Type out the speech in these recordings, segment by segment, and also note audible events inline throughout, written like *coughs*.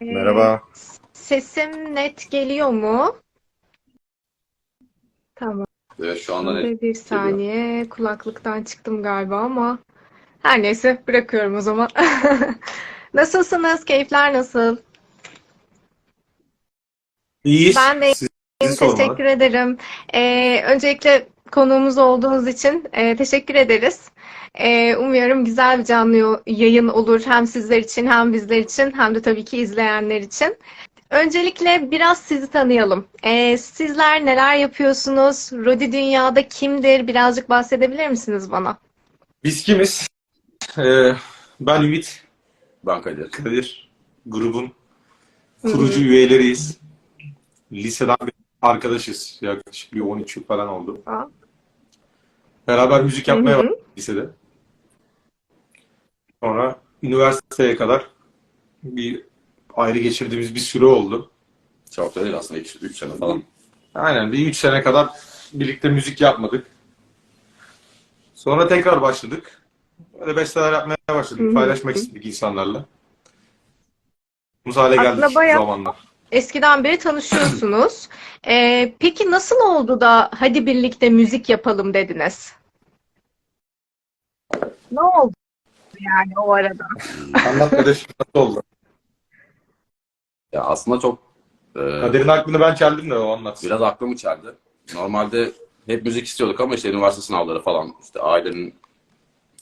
Merhaba. Sesim net geliyor mu? Tamam. Evet, şu anda net bir saniye. Kulaklıktan çıktım galiba ama her neyse bırakıyorum o zaman. *laughs* Nasılsınız? Keyifler nasıl? İyiyiz. Ben de sormalı. Teşekkür ederim. Ee, öncelikle konuğumuz olduğunuz için e, teşekkür ederiz. Ee, umuyorum güzel bir canlı yayın olur hem sizler için hem bizler için hem de tabii ki izleyenler için. Öncelikle biraz sizi tanıyalım. Ee, sizler neler yapıyorsunuz? Rodi dünyada kimdir? Birazcık bahsedebilir misiniz bana? Biz kimiz? Ee, ben Ümit ben Kadir. Kadir. Grubun kurucu üyeleriyiz. Liseden bir arkadaşız. Yaklaşık bir 13 yıl falan oldu. Aa. Beraber müzik yapmaya başladık lisede. Sonra üniversiteye kadar bir ayrı geçirdiğimiz bir süre oldu. Çok da değil aslında 3 sene falan. Aynen bir 3 sene kadar birlikte müzik yapmadık. Sonra tekrar başladık. Böyle besteler yapmaya başladık. Hı hı. Paylaşmak istedik insanlarla. Bu hale geldik Aslında bayağı- zamanla. Eskiden beri tanışıyorsunuz. Ee, peki nasıl oldu da hadi birlikte müzik yapalım dediniz? Ne oldu yani o arada? Anlat kardeşim nasıl oldu? Ya aslında çok e, Kader'in aklını ben çeldim de o anlat. biraz aklımı çeldi. Normalde hep müzik istiyorduk ama işte üniversite sınavları falan, işte ailenin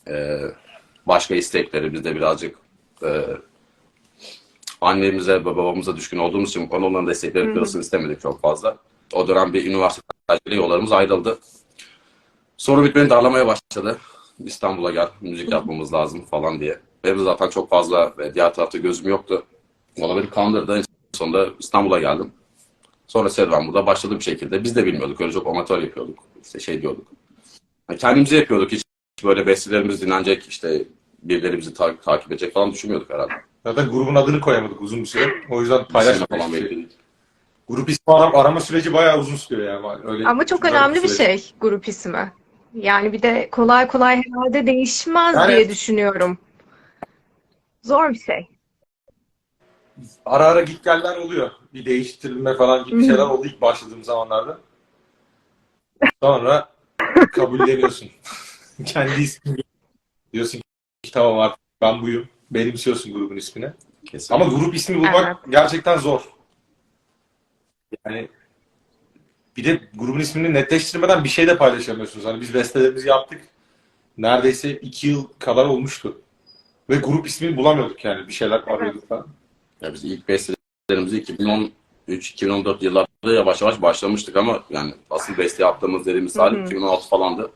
e, başka istekleri, biz de birazcık e, annemize ve babamıza düşkün olduğumuz için bu konuda onların destekleri kırılsın istemedik çok fazla. O dönem bir üniversite tercihleri yollarımız ayrıldı. Sonra Ümit beni darlamaya başladı. İstanbul'a gel, müzik yapmamız lazım falan diye. Benim zaten çok fazla ve diğer tarafta gözüm yoktu. Ona beni kandırdı. En sonunda İstanbul'a geldim. Sonra serüven burada başladı bir şekilde. Biz de bilmiyorduk. Öyle çok amatör yapıyorduk. İşte şey diyorduk. Yani kendimize yapıyorduk. Hiç böyle bestelerimiz dinlenecek, işte birileri bizi ta- takip edecek falan düşünmüyorduk herhalde. Zaten grubun adını koyamadık uzun bir süre. O yüzden paylaşmadık. falan bekledik. Grup ismi arama, arama süreci bayağı uzun sürüyor yani. Öyle Ama çok önemli bir şey grup ismi. Yani bir de kolay kolay herhalde değişmez Yani- diye düşünüyorum. Zor bir şey. Ara ara git geller oluyor. Bir değiştirilme falan gibi şeyler oldu ilk başladığım zamanlarda. Sonra kabulleniyorsun. *laughs* Kendi ismini diyorsun ki tamam artık ben buyum. Benimsiyorsun grubun ismini. Kesin. Ama grup ismi bulmak Evet. gerçekten zor. Yani bir de grubun ismini netleştirmeden bir şey de paylaşamıyorsunuz. Hani biz bestelerimizi yaptık. Neredeyse iki yıl kadar olmuştu. Ve grup ismini bulamıyorduk yani. Bir şeyler arıyorduk falan. Ya biz ilk bestelerimizi 2013-2014 yıllarda yavaş yavaş başlamıştık ama yani asıl beste yaptığımız dediğimiz tarih 2016 falandı.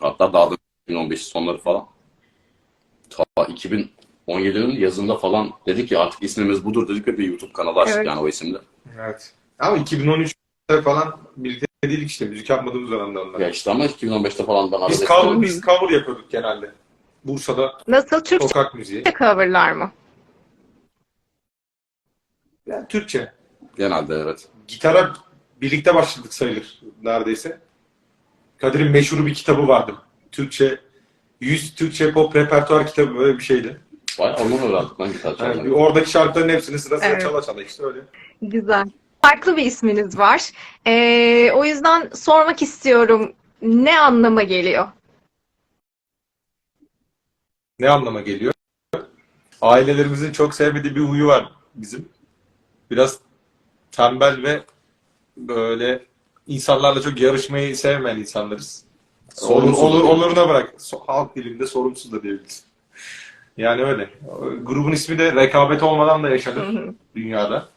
Hatta daha da 2015 sonları falan. Ta 2017'nin yazında falan dedik ki artık ismimiz budur dedik ve bir YouTube kanalı açtık Evet. yani o isimle. Evet. Ama 2013'te falan birlikte değildik işte. Müzik yapmadığımız dönemde onlar. Ya işte ama 2015'te falan ben Biz cover, biz cover yapıyorduk genelde. Bursa'da Nasıl Türkçe sokak müziği. coverlar mı? Yani Türkçe. genelde evet. Gitara birlikte başladık sayılır neredeyse. Kadir'in meşhur bir kitabı vardı. Türkçe 100 Türkçe pop repertuar kitabı böyle bir şeydi. Bayağı ondan öğrendik lan gitar Yani oradaki şarkıların hepsini sıra sıra Evet. çala çala işte öyle. Güzel. Farklı bir isminiz var. Ee, o yüzden sormak istiyorum. Ne anlama geliyor? Ne anlama geliyor? Ailelerimizin çok sevmediği bir huyu var bizim. Biraz tembel ve böyle insanlarla çok yarışmayı sevmeyen insanlarız. Sorun, olur, oluruna bırak. Halk dilinde sorumsuz da diyebiliriz. Yani öyle. Grubun ismi de rekabet olmadan da yaşanır dünyada.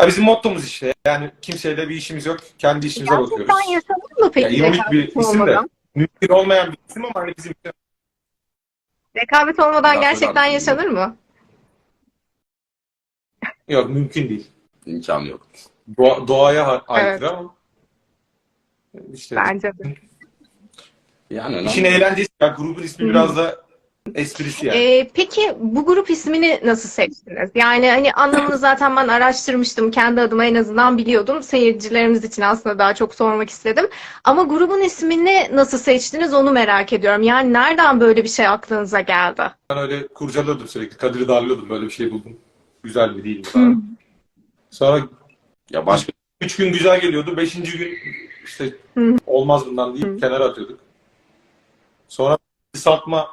Ya bizim mottomuz işte. Yani kimseyle bir işimiz yok. Kendi işimize bakıyoruz. Gerçekten yaşanır mı peki Ya ironik bir rekabet isim de. Mümkün olmayan bir isim ama hani bizim Rekabet olmadan Biraz gerçekten yaşanır mı? yok mümkün değil. İmkanı yok. Doğa- doğaya aykırı Evet. ama işte Bence de. Yani işin eğlencesi. Ya grubun ismi biraz da esprisi yani. Ee, peki bu grup ismini nasıl seçtiniz? Yani hani anlamını zaten ben araştırmıştım. Kendi adıma en azından biliyordum. Seyircilerimiz için aslında daha çok sormak istedim. Ama grubun ismini nasıl seçtiniz onu merak ediyorum. Yani nereden böyle bir şey aklınıza geldi? Ben öyle kurcalıyordum sürekli. Kadir'i darlıyordum. Böyle bir şey buldum. Güzel mi değil mi falan. Sonra Ya başka üç gün güzel geliyordu. Beşinci gün işte olmaz bundan deyip kenara atıyorduk. Sonra kısaltma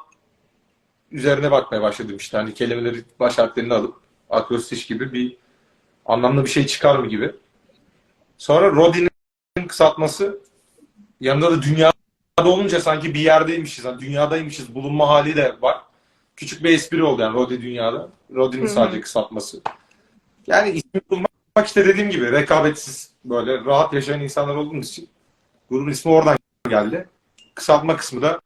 üzerine bakmaya başladım işte. Hani kelimeleri baş harflerini alıp akrostiş gibi bir anlamlı bir şey çıkar mı gibi. Sonra Rodin'in kısaltması yanında da dünyada olunca sanki bir yerdeymişiz. Hani dünyadaymışız. Bulunma hali de var. Küçük bir espri oldu yani Rodi dünyada. Rodin'in sadece kısaltması. Yani ismi bulmak işte dediğim gibi rekabetsiz böyle rahat yaşayan insanlar olduğumuz için grubun ismi oradan geldi. Kısaltma kısmı da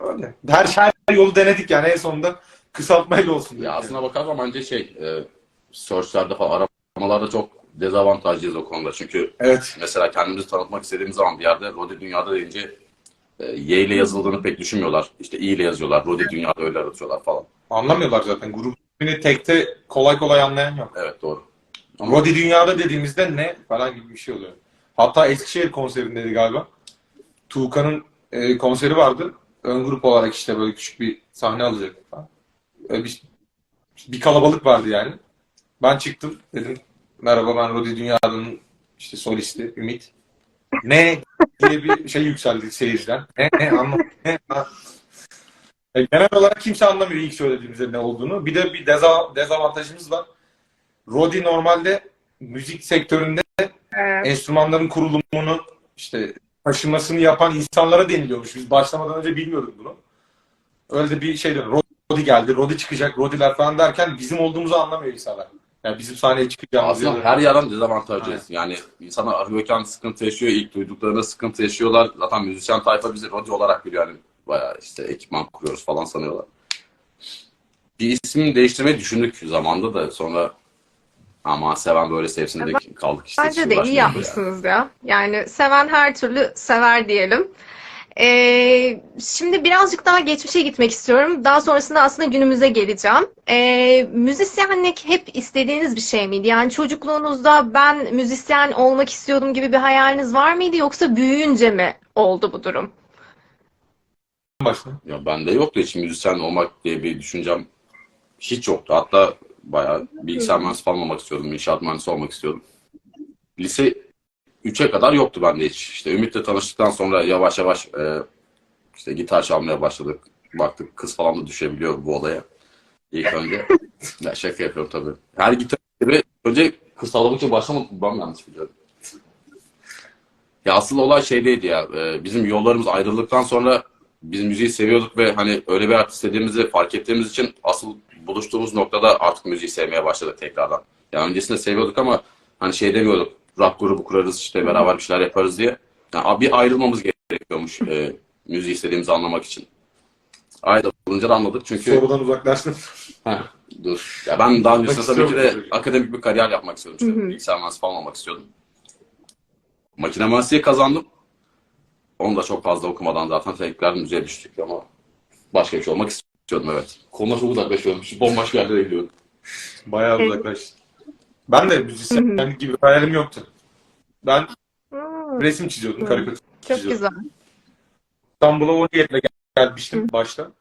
öyle. Her şey her yolu denedik yani en sonunda kısaltmayla olsun. ya aslına bakarsan bence şey e, search'lerde falan aramalarda çok dezavantajlıyız o konuda. Çünkü Evet. mesela kendimizi tanıtmak istediğimiz zaman bir yerde Rodi Dünya'da deyince e, Y ile yazıldığını pek düşünmüyorlar. İşte I ile yazıyorlar. Rodi Dünya'da öyle aratıyorlar falan. Anlamıyorlar zaten. Grup ismini tekte kolay kolay anlayan yok. Evet doğru. Ama Rodi Dünya'da dediğimizde ne falan gibi bir şey oluyor. Hatta Eskişehir konserindeydi galiba. Tuğkan'ın e, konseri vardı. Ön grup olarak işte böyle küçük bir sahne alacaktık falan. Öyle bir, bir kalabalık vardı yani. Ben çıktım dedim merhaba ben Rodi Dünya'nın işte solisti Ümit. Ne diye bir şey yükseldi seyirciden. Ne ne anlamadım. Ne. E, Genel olarak kimse anlamıyor ilk söylediğimizde ne olduğunu. Bir de bir deza- dezavantajımız var. Rodi normalde müzik sektöründe Evet. enstrümanların kurulumunu işte taşımasını yapan insanlara deniliyormuş. Biz başlamadan önce bilmiyorduk bunu. Öyle de bir şey diyor. Rodi geldi, Rodi çıkacak, Rodiler falan derken bizim olduğumuzu anlamıyor insanlar. Yani bizim sahneye çıkacağımız aslında her yerden dezavantajlıyız. Yani insanlar arıyorken sıkıntı yaşıyor. ilk duyduklarında sıkıntı yaşıyorlar. Zaten müzisyen tayfa bizi Rodi olarak biliyor. Yani bayağı işte ekipman kuruyoruz falan sanıyorlar. Bir isim değiştirmeyi düşündük zamanda da sonra ama seven böyle sevsin de kaldık işte. Bence de iyi yapmışsınız ya. Yani seven her türlü sever diyelim. Ee, şimdi birazcık daha geçmişe gitmek istiyorum. Daha sonrasında aslında günümüze geleceğim. Ee, müzisyenlik hep istediğiniz bir şey miydi? Yani çocukluğunuzda ben müzisyen olmak istiyordum gibi bir hayaliniz var mıydı? Yoksa büyüyünce mi oldu bu durum? başta. Ya bende yoktu hiç müzisyen olmak diye bir düşüncem hiç yoktu. Hatta bayağı bilgisayar mühendisi falan olmak istiyordum. İnşaat mühendisi olmak istiyordum. Lise 3'e kadar yoktu bende hiç. İşte Ümit'le tanıştıktan sonra yavaş yavaş e, işte gitar çalmaya başladık. Baktık kız falan da düşebiliyor bu olaya. İlk önce. *laughs* ya şaka yapıyorum tabii. Her gitar gibi önce kız tavlamak için başlamadık. Ben yanlış biliyorum. Ya asıl olay şeydeydi ya. e, bizim yollarımız ayrıldıktan sonra biz müziği seviyorduk ve hani öyle bir artist istediğimizi fark ettiğimiz için asıl buluştuğumuz noktada artık müziği sevmeye başladık tekrardan. Yani öncesinde seviyorduk ama hani şey demiyorduk. Rock grubu kurarız işte beraber bir şeyler yaparız diye. Yani bir ayrılmamız gerekiyormuş e, müziği istediğimizi anlamak için. Ayrılınca da anladık çünkü Sorudan uzaklaştın. *laughs* Heh, dur. Ya ben daha öncesinde tabii ki de istiyorum. akademik bir kariyer yapmak istiyordum. İşte bilgisayar mühendisi falan olmak istiyordum. Makine mühendisliği kazandım. Onu da çok fazla okumadan zaten tekrar müziğe düştük ama başka bir şey olmak istiyordum evet. Konuda çok uzaklaşıyorum. Şu bomboş bir yerlere gidiyorum. Bayağı Evet. uzaklaştın. Ben de müzisyenlik gibi hayalim yoktu. Ben Hmm, resim çiziyordum, Hı. karikatür çok çiziyordum. güzel. İstanbul'a o niyetle gel- gelmiştim başta.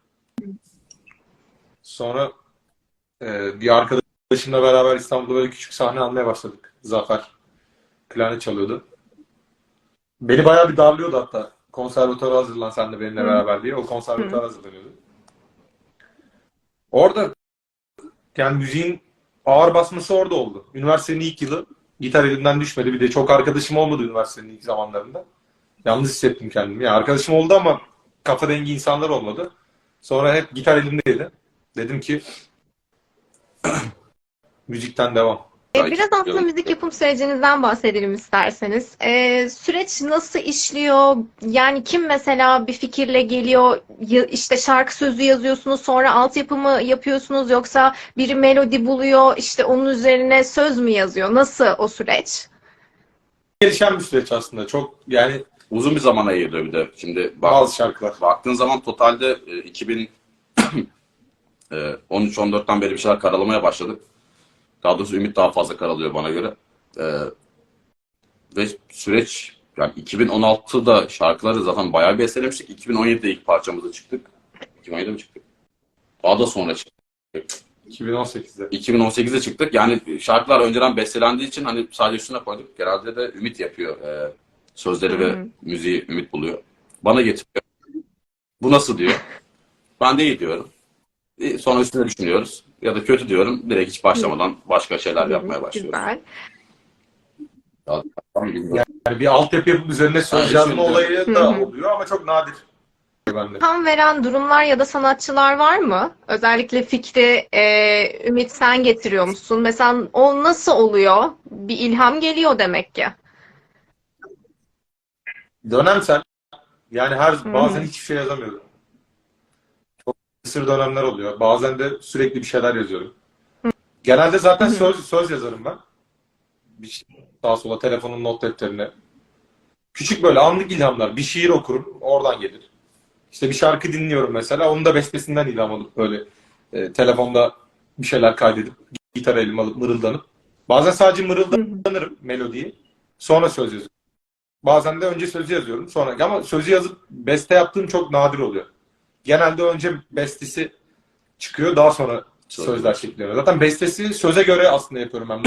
Sonra e, bir arkadaşımla beraber İstanbul'da böyle küçük sahne almaya başladık. Zafer klarnet çalıyordu. Beni bayağı bir darlıyordu hatta. Konservatuvara hazırlan sen de benimle Hı. beraber diye. O konservatuvara hazırlanıyordu. Orada yani müziğin ağır basması orada oldu. Üniversitenin ilk yılı gitar elimden düşmedi. Bir de çok arkadaşım olmadı üniversitenin ilk zamanlarında. Yalnız hissettim kendimi. Yani arkadaşım oldu ama kafa dengi insanlar olmadı. Sonra hep gitar elimdeydi. Dedim ki *clears throat* müzikten devam. E, Belki Biraz aslında müzik yapım sürecinizden bahsedelim isterseniz. E, süreç nasıl işliyor? Yani kim mesela bir fikirle geliyor, ya- işte şarkı sözü yazıyorsunuz, sonra altyapı mı yapıyorsunuz yoksa biri melodi buluyor, işte onun üzerine söz mü yazıyor? Nasıl o süreç? Gelişen bir süreç aslında. Çok yani Uzun bir zamana yayılıyor bir de. Şimdi bak, bazı şarkılar. baktığın zaman totalde e, 2000 Ee, 13-14'ten beri bir şeyler karalamaya başladık. Daha doğrusu Ümit daha fazla karalıyor bana göre. Ee, ve süreç yani 2016'da şarkıları zaten bayağı bestelemiştik. 2017'de ilk parçamızı çıktık. 2017'de mi çıktık? Daha da sonra çıktık. 2018'de. 2018'de çıktık. Yani şarkılar önceden bestelendiği için hani sadece üstüne koyduk. Genelde de Ümit yapıyor. Ee, sözleri Hı ve müziği Ümit buluyor. Bana getiriyor. Bu nasıl diyor. Ben de iyi diyorum. E, Sonra üstüne düşünüyoruz. Ya da kötü diyorum. Direkt hiç başlamadan başka şeyler yapmaya başlıyoruz. Güzel. Tamam, bilmiyorum. Yani bir altyapı yapıp üzerine söz yazma olayı da oluyor ama çok nadir. Bende. İlham veren durumlar ya da sanatçılar var mı? Özellikle fikri e, Ümit sen getiriyor musun? Mesela o nasıl oluyor? Bir ilham geliyor demek ki. Dönemsel. Yani her bazen hiçbir şey yazamıyorum. Kısır dönemler oluyor. Bazen de sürekli bir şeyler yazıyorum. Genelde zaten Hı söz söz yazarım ben. Bir şey, sağa sola telefonun not defterine. Küçük böyle anlık ilhamlar. Bir şiir okurum, oradan gelir. İşte bir şarkı dinliyorum mesela, onun da bestesinden ilham alıp böyle e, telefonda bir şeyler kaydedip gitar elime alıp mırıldanıp. Bazen sadece mırıldanırım melodiyi. Sonra söz yazıyorum. Bazen de önce sözü yazıyorum sonra ama sözü yazıp beste yaptığım çok nadir oluyor. Genelde önce bestesi çıkıyor daha sonra sözler şekilleniyor. Zaten bestesi söze göre aslında yapıyorum ben.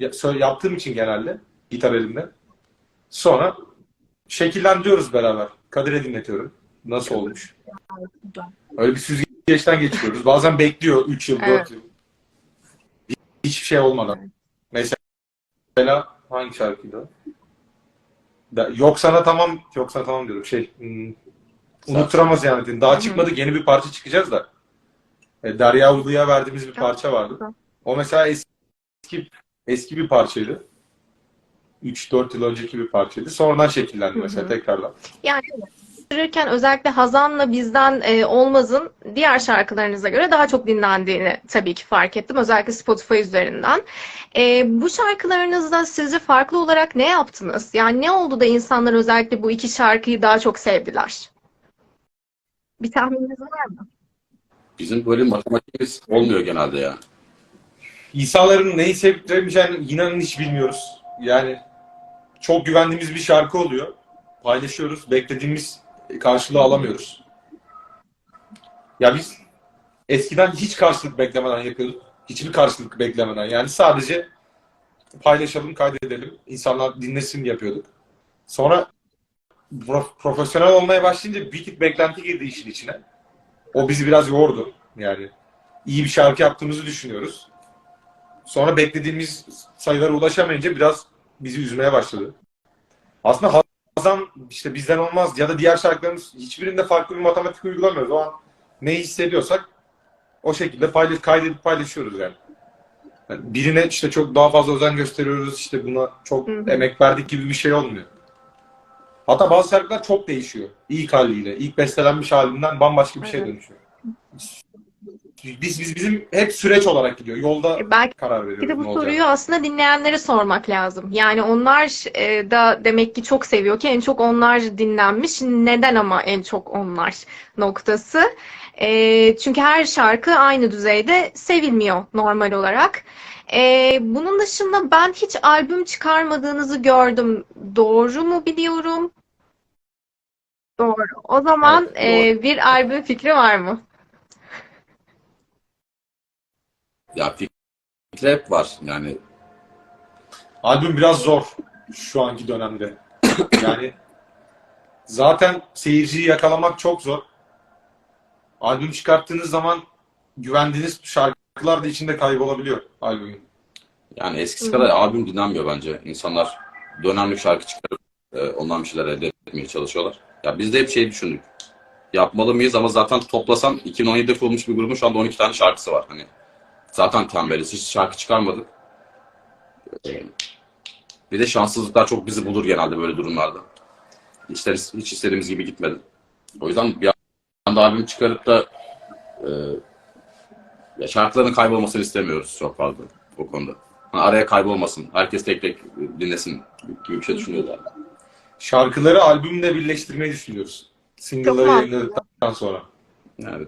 Sö- yaptığım için genelde gitar elimde. Sonra şekillendiriyoruz beraber. Kadir'e dinletiyorum. Nasıl olmuş? Öyle bir süzgeçten geçiyoruz. Bazen bekliyor 3 yıl, 4 Evet. yıl. Hiçbir şey olmadan. Mesela hangi şarkıydı? yok sana tamam, yok sana tamam diyorum. Şey, hmm, unutturamaz yani. Daha çıkmadı, yeni bir parça çıkacağız da. E, Derya Ulu'ya verdiğimiz bir parça vardı. O mesela eski eski bir parçaydı. 3-4 yıl önceki bir parçaydı. Sonradan şekillendi mesela Hı hı. tekrardan. Yani Çalıştırırken özellikle Hazan'la Bizden e, Olmaz'ın diğer şarkılarınıza göre daha çok dinlendiğini tabii ki fark ettim. Özellikle Spotify üzerinden. E, bu şarkılarınızda sizce farklı olarak ne yaptınız? Yani ne oldu da insanlar özellikle bu iki şarkıyı daha çok sevdiler? Bir tahmininiz var mı? Bizim böyle matematiğimiz olmuyor genelde ya. İnsanların neyi sevdiremeyeceğini inanın hiç bilmiyoruz. Yani çok güvendiğimiz bir şarkı oluyor. Paylaşıyoruz. Beklediğimiz karşılığı alamıyoruz. Ya biz eskiden hiç karşılık beklemeden yapıyorduk. Hiçbir karşılık beklemeden. Yani sadece paylaşalım, kaydedelim. insanlar dinlesin yapıyorduk. Sonra profesyonel olmaya başlayınca bir tık beklenti girdi işin içine. O bizi biraz yordu. Yani iyi bir şarkı yaptığımızı düşünüyoruz. Sonra beklediğimiz sayılara ulaşamayınca biraz bizi üzmeye başladı. Aslında Hazan işte bizden olmaz ya da diğer şarkılarımız hiçbirinde farklı bir matematik uygulamıyoruz. O an ne hissediyorsak o şekilde paylaş, kaydedip paylaşıyoruz yani. Yani birine işte çok daha fazla özen gösteriyoruz işte buna çok Hı hı. emek verdik gibi bir şey olmuyor. Hatta bazı şarkılar çok değişiyor. İlk haliyle, ilk bestelenmiş halinden bambaşka bir şey dönüşüyor. Biz, biz bizim hep süreç olarak gidiyor. Yolda E, Belki karar veriyoruz Bir de bu soruyu aslında dinleyenlere sormak lazım. Yani onlar e, da demek ki çok seviyor ki en çok onlar dinlenmiş. Neden ama en çok onlar noktası? E, çünkü her şarkı aynı düzeyde sevilmiyor normal olarak. E, bunun dışında ben hiç albüm çıkarmadığınızı gördüm. Doğru mu biliyorum? Doğru. O zaman Evet, e, bir albüm fikri var mı? Ya fikri hep var. Yani Albüm biraz zor şu anki dönemde. *coughs* Yani zaten seyirciyi yakalamak çok zor. Albüm çıkarttığınız zaman güvendiğiniz şarkılar da içinde kaybolabiliyor albümün. Yani eskisi Hı kadar albüm dinlenmiyor bence. İnsanlar dönemlik şarkı çıkarıp e, ondan bir şeyler elde etmeye çalışıyorlar. Ya biz de hep şey düşündük. Yapmalı mıyız ama zaten toplasan 2017'de kurulmuş bir grubun şu anda 12 tane şarkısı var. Hani zaten tembeliz. Hiç şarkı çıkarmadık. E, bir de şanssızlıklar çok bizi bulur genelde böyle durumlarda. İsteriz, hiç istediğimiz gibi gitmedi. O yüzden bir anda albüm çıkarıp da e, ya şarkıların kaybolmasını istemiyoruz çok fazla o konuda. Araya kaybolmasın. Herkes tek tek dinlesin gibi bir şey düşünüyorlar. Şarkıları albümle birleştirmeyi düşünüyoruz. Single'ları mantıklı. yayınladıktan sonra. Yani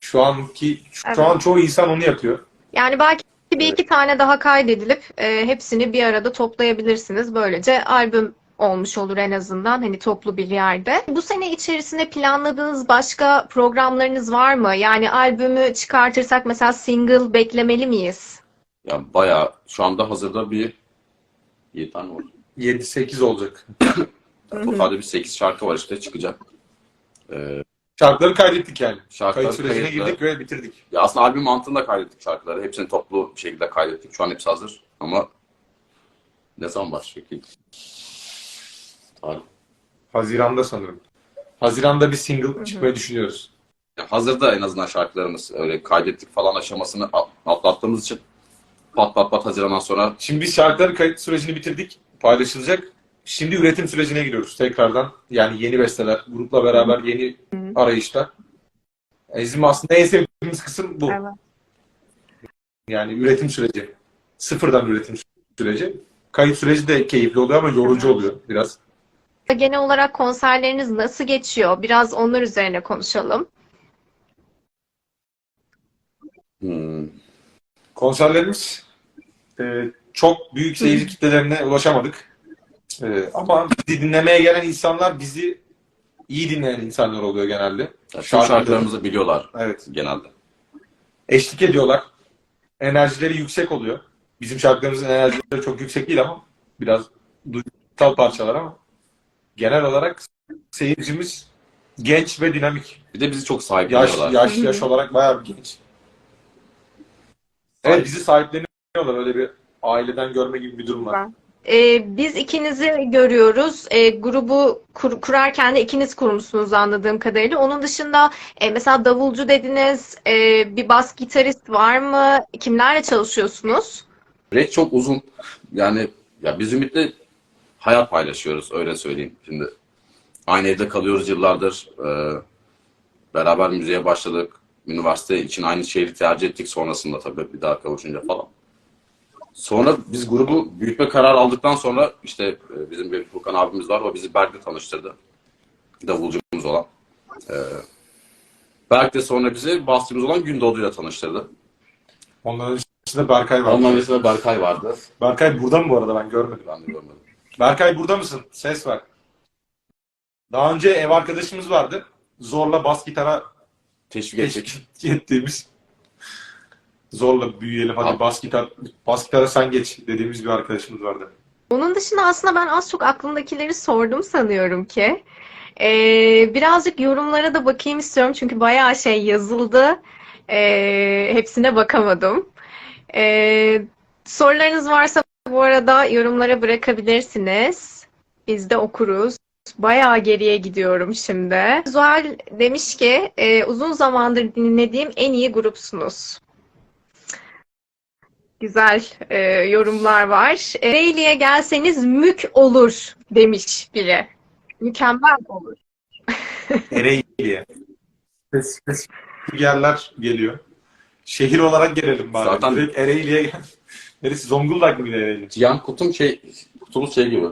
Şu anki şu Evet. an çoğu insan onu yapıyor. Yani belki bir iki tane daha kaydedilip e, hepsini bir arada toplayabilirsiniz. Böylece albüm olmuş olur en azından hani toplu bir yerde. Bu sene içerisinde planladığınız başka programlarınız var mı? Yani albümü çıkartırsak mesela single beklemeli miyiz? Yani bayağı şu anda hazırda bir 7 tane var. 7-8 olacak. Totalde bir 8 şarkı var işte çıkacak. Ee, Şarkıları kaydettik yani. şarkılar Kayıt sürecine kayıtlı. girdik ve bitirdik. Ya aslında albüm mantığında kaydettik şarkıları. Hepsini toplu bir şekilde kaydettik. Şu an hepsi hazır. Ama ne zaman başlayacak? Tarih. Haziran'da sanırım. Haziran'da bir single çıkmayı düşünüyoruz. Ya hazırda en azından şarkılarımız öyle kaydettik falan aşamasını at- atlattığımız için pat pat pat Haziran'dan sonra Şimdi biz şarkıların kayıt sürecini bitirdik. Paylaşılacak. Şimdi üretim sürecine giriyoruz tekrardan. Yani yeni besteler, grupla beraber yeni arayışlar. E, Bizim aslında en sevdiğimiz kısım bu. Evet. Yani üretim süreci. Sıfırdan üretim süreci. Kayıt süreci de keyifli oluyor ama yorucu oluyor biraz. Genel olarak konserleriniz nasıl geçiyor? Biraz onlar üzerine konuşalım. hmm, Konserlerimiz e, çok büyük seyirci kitlelerine ulaşamadık. E, ama bizi dinlemeye gelen insanlar bizi iyi dinleyen insanlar oluyor genelde. Şarkıları- şarkılarımızı biliyorlar Evet. genelde. Eşlik ediyorlar. Enerjileri yüksek oluyor. Bizim şarkılarımızın enerjileri çok yüksek değil ama biraz duygusal parçalar ama genel olarak seyircimiz genç ve dinamik. Bir de bizi çok Yaş sahipleniyorlar. yaş yaş olarak bayağı bir genç. Evet bizi sahipleniyorlar. Öyle bir aileden görme gibi bir durum var. Ee, biz ikinizi görüyoruz. Ee, grubu kur- kurarken de ikiniz kurmuşsunuz anladığım kadarıyla. Onun dışında e, mesela davulcu dediniz, e, bir bas gitarist var mı? Kimlerle çalışıyorsunuz? Süreç çok uzun. Yani ya biz Ümit'le hayat paylaşıyoruz öyle söyleyeyim. Şimdi aynı evde kalıyoruz yıllardır. Ee, beraber müziğe başladık. Üniversite için aynı şehri tercih ettik sonrasında tabii bir daha kavuşunca falan. Sonra biz grubu büyütme kararı aldıktan sonra işte e, bizim bir Furkan abimiz var. O bizi Berk'le tanıştırdı. Davulcumuz olan. Ee, Berk de sonra bizi basçımız olan Gündoğdu'yla tanıştırdı. Onların içinde Berkay var. Ondan öncesinde Berkay vardı. Berkay burada mı bu arada ben görmedim. Ben de görmedim. Berkay burada mısın? Ses ver. Daha önce ev arkadaşımız vardı. Zorla bas gitara Teşvik teşvik *laughs* ettiğimiz. Zorla büyüyelim hadi bas gitar bas gitara sen geç dediğimiz bir arkadaşımız vardı. Onun dışında aslında ben az çok aklımdakileri sordum sanıyorum ki. Ee, birazcık yorumlara da bakayım istiyorum çünkü bayağı şey yazıldı. Ee, hepsine bakamadım. Ee, sorularınız varsa bu arada yorumlara bırakabilirsiniz. Biz de okuruz. Bayağı geriye gidiyorum şimdi. Zuhal demiş ki e, uzun zamandır dinlediğim en iyi grupsunuz. Güzel e, yorumlar var. Ereğli'ye gelseniz mük olur demiş biri. Mükemmel olur. Ereğli'ye. Spesifik yerler geliyor. Şehir olarak gelelim bari. Zaten- Direkt Ereğli'ye gel. Neresi? Zonguldak mıydı Ereğli? Yan kutum şey, kutumuz şey gibi.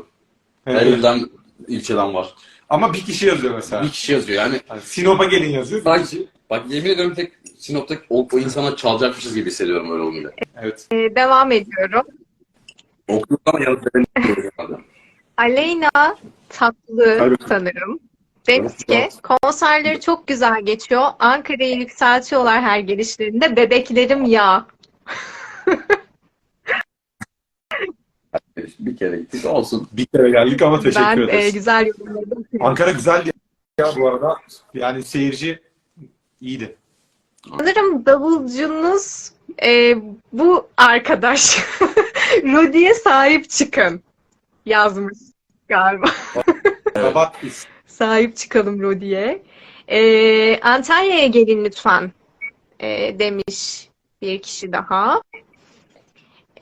Her Evet. ilden, ilçeden var. Ama bir kişi yazıyor mesela. Bir kişi yazıyor yani. Yani Sinop'a gelin yazıyor. bir Bak, yemin ediyorum tek Sinop'ta o, o insana çalacakmışız gibi hissediyorum öyle olunca. Evet. E, devam ediyorum. Okuyordan yanıt veremiyorum genelde. Aleyna Tatlı Tabii. sanırım. Demiş ki konserleri çok güzel geçiyor. Ankara'yı yükseltiyorlar her gelişlerinde. Bebeklerim ya. *laughs* Bir kere gittik olsun. Bir kere geldik ama teşekkür Ben e, ederiz. güzel okuyorum. Ankara güzel ya bu arada. Yani seyirci iyiydi. Sanırım davulcunuz e, bu arkadaş. *laughs* Rudy'ye sahip çıkın yazmış galiba. *laughs* Biz. Sahip çıkalım Rudy'ye. E, Antalya'ya gelin lütfen e, demiş bir kişi daha.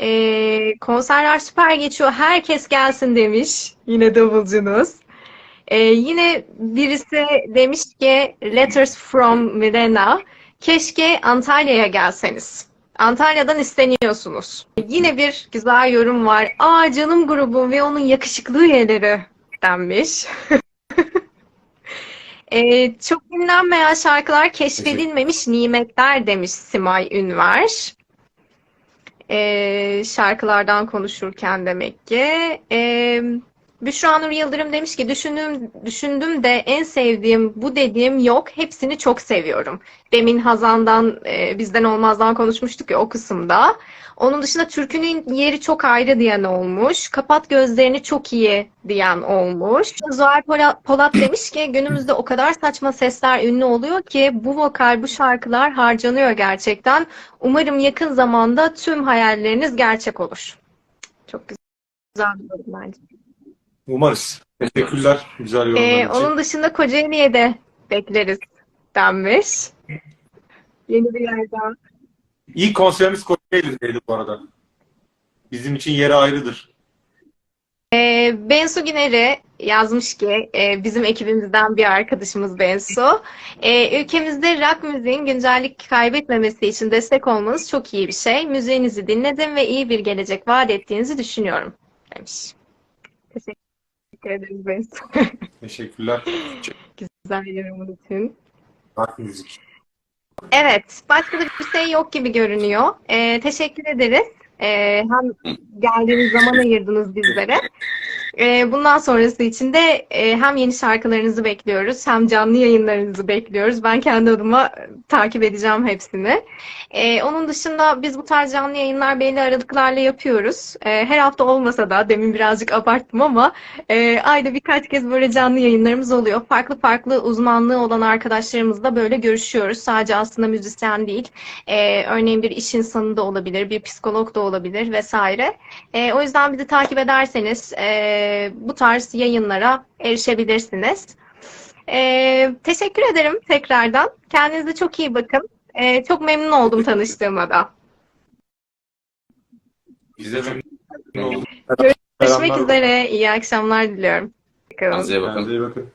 E, konserler süper geçiyor. Herkes gelsin demiş. Yine davulcunuz. E, yine birisi demiş ki Letters from Mirena. Keşke Antalya'ya gelseniz. Antalya'dan isteniyorsunuz. Yine bir güzel yorum var. Aa canım grubum ve onun yakışıklı üyeleri denmiş. *laughs* Ee, çok dinlenmeyen şarkılar keşfedilmemiş nimetler demiş Simay Ünver. Ee, şarkılardan konuşurken demek ki. Ee, Büşra Nur Yıldırım demiş ki düşündüm, düşündüm de en sevdiğim bu dediğim yok. Hepsini çok seviyorum. Demin Hazan'dan e, bizden olmazdan konuşmuştuk ya o kısımda. Onun dışında türkünün yeri çok ayrı diyen olmuş. Kapat gözlerini çok iyi diyen olmuş. Zuhal Pola- Polat demiş ki günümüzde o kadar saçma sesler ünlü oluyor ki bu vokal, bu şarkılar harcanıyor gerçekten. Umarım yakın zamanda tüm hayalleriniz gerçek olur. Çok güzel bir bence. Umarız. Teşekkürler güzel yorumlar Ee, için. onun dışında Kocaeli'ye de bekleriz denmiş. Yeni bir yerden. İlk konserimiz Kocaeli'deydi bu arada. Bizim için yeri ayrıdır. Ee, Bensu Güner'i yazmış ki e, bizim ekibimizden bir arkadaşımız Bensu. E, ülkemizde rock müziğin güncellik kaybetmemesi için destek olmanız çok iyi bir şey. Müziğinizi dinledim ve iyi bir gelecek vaat ettiğinizi düşünüyorum demiş. Teşekkür ederiz Bensu. Teşekkürler. *laughs* Güzel yorumun için. Rock müzik. Evet, başka da bir şey yok gibi görünüyor. Ee, teşekkür ederiz. Ee, hem geldiğiniz zaman ayırdınız bizlere. Ee, bundan sonrası için de e, hem yeni şarkılarınızı bekliyoruz, hem canlı yayınlarınızı bekliyoruz. Ben kendi adıma e, takip edeceğim hepsini. Ee, onun dışında biz bu tarz canlı yayınlar belli aralıklarla yapıyoruz. Ee, her hafta olmasa da, demin birazcık abarttım ama e, ayda birkaç kez böyle canlı yayınlarımız oluyor. Farklı farklı uzmanlığı olan arkadaşlarımızla böyle görüşüyoruz. Sadece aslında müzisyen değil. Örneğin bir iş insanı da olabilir, bir psikolog da olabilir vesaire. O yüzden bizi takip ederseniz e, bu tarz yayınlara erişebilirsiniz. Ee, teşekkür ederim tekrardan. Kendinize çok iyi bakın. Ee, çok memnun oldum tanıştığıma da. Biz de memnun olduk. Görüşmek Selamlar. üzere. İyi akşamlar diliyorum. Kendinize bakın. Kendinize iyi bakın.